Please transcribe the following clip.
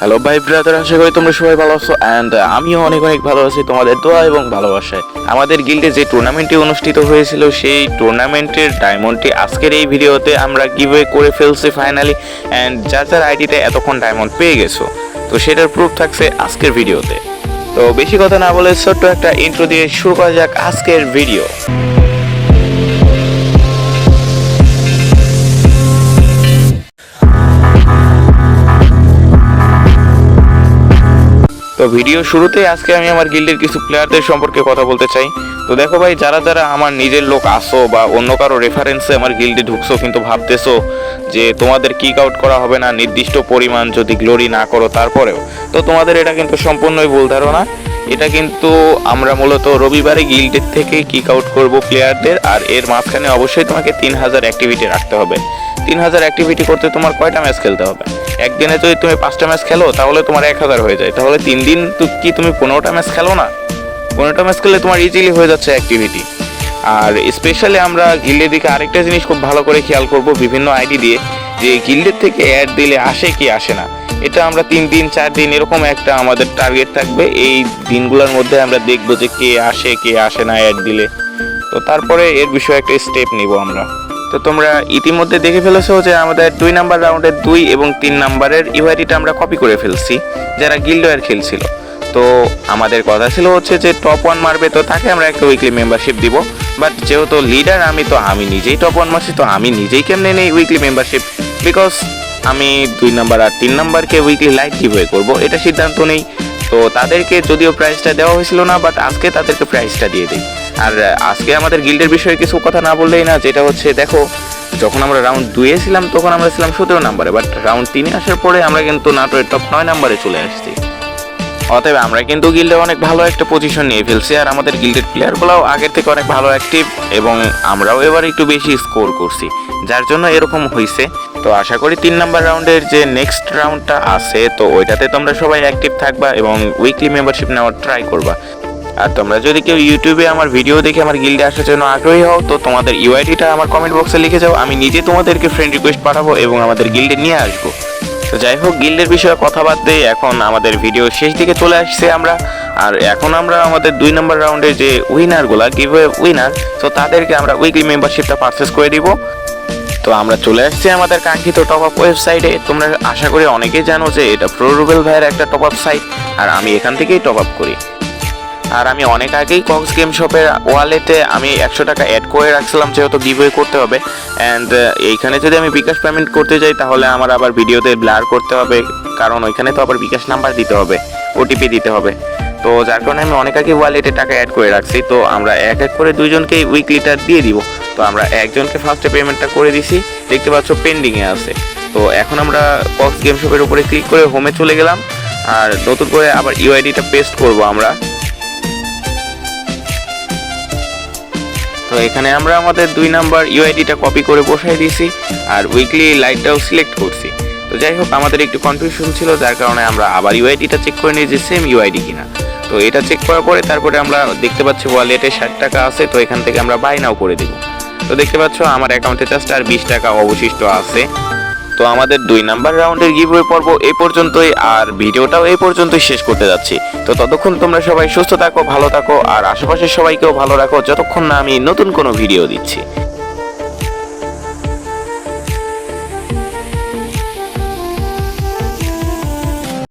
Hello ভাই brother আশা করি তোমরা সবাই ভালো আছো অ্যান্ড আমিও অনেক অনেক ভালো আছি। তোমাদের দোয়া এবং ভালোবাসায়। আমাদের গিল্ডে যে টুর্নামেন্টটি অনুষ্ঠিত হয়েছিল, সেই টুর্নামেন্টের ডায়মন্ডটি আজকের এই ভিডিওতে আমরা গিভওয়ে করে ফেলছি ফাইনালি অ্যান্ড যার যার আইডিতে এতক্ষণ ডায়মন্ড পেয়ে গেছো। তো সেটার প্রুফ থাকছে আজকের ভিডিওতে। তো বেশি কথা না বলে ছোট্ট একটা ইন্ট্রো দিয়ে শুরু করা যাক আজকের ভিডিও ভিডিও শুরুতে আজকে আমি আমার গিল্ডের কিছু প্লেয়ারদের সম্পর্কে কথা বলতে চাই। তো দেখো ভাই, যারা যারা আমার নিজের লোক আসো বা অন্য কারও রেফারেন্সে আমার গিল্ডে ঢুকছো কিন্তু ভাবতেছো যে তোমাদের কিক আউট করা হবে না, নির্দিষ্ট পরিমাণ যদি গ্লোরি না করো তারপরেও, তো তোমাদের এটা কিন্তু সম্পূর্ণই ভুল ধারণা। এটা কিন্তু আমরা মূলত রবিবারে গিল্ডের থেকে কিক আউট করব প্লেয়ারদের আর এর মাঝখানে অবশ্যই তোমাকে তিন হাজার অ্যাক্টিভিটি রাখতে হবে। তিন হাজার অ্যাক্টিভিটি করতে তোমার কয়টা ম্যাচ খেলতে হবে? একদিনে যদি তুমি পাঁচটা ম্যাচ খেলো, তাহলে তোমার এক হাজার হয়ে যায়। তাহলে তিন দিন কি তুমি পনেরোটা ম্যাচ খেলো না? পনেরোটা ম্যাচ খেললে তোমার ইজিলি হয়ে যাচ্ছে অ্যাক্টিভিটি আর স্পেশালি আমরা গিল্ডের দিকে আরেকটা জিনিস খুব ভালো করে খেয়াল করব, বিভিন্ন আইডি দিয়ে, যে গিল্ডের থেকে অ্যাড দিলে আসে কি আসে না। এটা আমরা তিন দিন, চার দিন এরকম একটা আমাদের টার্গেট থাকবে। এই দিনগুলোর মধ্যে আমরা দেখব যে কে আসে কে আসে না অ্যাড দিলে। তো তারপরে এর বিষয়ে একটা স্টেপ নিব আমরা। তো তোমরা ইতিমধ্যে দেখে ফেলেছো যে আমাদের দুই নাম্বার রাউন্ডের দুই এবং তিন নাম্বারের ইউআইডিটা আমরা কপি করে ফেলছি, যারা গিল্ডওয়ার খেলছিল। তো আমাদের কথা ছিল হচ্ছে যে টপ ওয়ান মারবে তো তাকে আমরা একটা উইকলি মেম্বারশিপ দিব। বাট যেহেতু লিডার আমি, তো আমি নিজেই টপ ওয়ান মারছি, তো আমি নিজেই কেমনে নেই উইকলি মেম্বারশিপ বিকজ আমি দুই নাম্বার আর তিন নাম্বারকে উইকলি লাইট গিভওয়ে করব, এটা সিদ্ধান্ত নেই। তো তাদেরকে যদিও প্রাইজটা দেওয়া হয়েছিল না বাট আজকে তাদেরকে প্রাইজটা দিয়ে দিই। আর আজকে আমাদের গিল্ডের বিষয়ে কিছু কথা না বললেই না, যেটা হচ্ছে, দেখো, যখন আমরা রাউন্ড দুয়ে ছিলাম, তখন আমরা ছিলাম সতেরো নাম্বারে বাট রাউন্ড তিনে আসার পরে আমরা কিন্তু নাটোরের টপ নয় নাম্বারে চলে আসছি। অতএব আমরা কিন্তু গিল্ডে অনেক ভালো একটা পজিশন নিয়ে ফেলছি আর আমাদের গিল্ডের প্লেয়ারগুলোও আগের থেকে অনেক ভালো অ্যাক্টিভ এবং আমরাও এবার একটু বেশি স্কোর করছি, যার জন্য এরকম হয়েছে তো আশা করি তিন নাম্বার রাউন্ডের যে নেক্সট রাউন্ডটা আছে, তো ওইটাতে তোমরা সবাই অ্যাক্টিভ থাকবা এবং উইকলি মেম্বারশিপ নেওয়ার ট্রাই করবা। আর তোমরা যদি কেউ ইউটিউবে আমার ভিডিও দেখে আমার গিল্ডে আসার জন্য আগ্রহী হও, তো তোমাদের ইউআইডিটা আমার কমেন্ট বক্সে লিখে যাও, আমি নিজে তোমাদেরকে ফ্রেন্ড রিকোয়েস্ট পাঠাবো এবং আমাদের গিল্ডে নিয়ে আসব। তো যাই হোক গিল্ডের বিষয়ে কথা বাদ দিয়ে এখন আমাদের ভিডিও শেষ দিকে চলে আসছে আমরা। আর এখন আমরা আমাদের দুই নম্বর রাউন্ডে যে উইনারগুলা গিভ উইনার তো তাদেরকে আমরা উইকলি মেম্বারশিপটা পারচেস করে দিব। তো আমরা চলে আসছি আমাদের কাঙ্ক্ষিত টপ আপ ওয়েবসাইটে তোমরা আশা করি অনেকেই জানো যে এটা প্রো রুবেল ভাইয়ের একটা টপ আপ সাইট আর আমি এখান থেকেই টপ আপ করি। আর আমি অনেক আগেই কক্স গেম শপের ওয়ালেটে আমি একশো টাকা অ্যাড করে রাখছিলাম, যেহেতু গিভওয়ে করতে হবে। অ্যান্ড এইখানে যদি আমি বিকাশ পেমেন্ট করতে যাই, তাহলে আমার আবার ভিডিওতে ব্লার করতে হবে। কারণ ওইখানে তো আবার বিকাশ নাম্বার দিতে হবে ওটিপি দিতে হবে। তো যার কারণে আমি অনেক আগে ওয়ালেটে টাকা অ্যাড করে রাখছি। তো আমরা এক এক করে দুইজনকেই উইকলিটা দিয়ে দিব। তো আমরা একজনকে ফার্স্টে পেমেন্টটা করে দিছি। দেখতে পাচ্ছ পেন্ডিংয়ে আছে। তো এখন আমরা কক্স গেম শপের উপরে ক্লিক করে হোমে চলে গেলাম। আর নতুন করে আবার ইউআইডিটা পেস্ট করব আমরা। তো এখানে আমরা আমাদের দুই নাম্বার ইউআইডিটা কপি করে বসাই দিয়েছি আর উইকলি লাইটটাও সিলেক্ট করছি। তো যাই হোক, আমাদের একটু কনফিউশন ছিল, যার কারণে আমরা আবার ইউআইডিটা চেক করে নিই যে সেম ইউআইডি কিনা। তো এটা চেক করার পরে তারপরে আমরা দেখতে পাচ্ছি ওয়ালেটে ষাট টাকা আছে, তো এখান থেকে আমরা বাই নাও করে দেবো। তো দেখতে পাচ্ছ, আমার অ্যাকাউন্টে জাস্ট আর বিশ টাকা অবশিষ্ট আছে। তো আমাদের দুই নাম্বার রাউন্ডের গিভওয়ে পর্ব এই পর্যন্তই, আর ভিডিওটাও এই পর্যন্তই শেষ করতে যাচ্ছি। তো ততক্ষণ তোমরা সবাই সুস্থ থাকো, ভালো থাকো, আর আশেপাশের সবাইকেও ভালো রাখো, যতক্ষণ না আমি নতুন কোনো ভিডিও দিচ্ছি।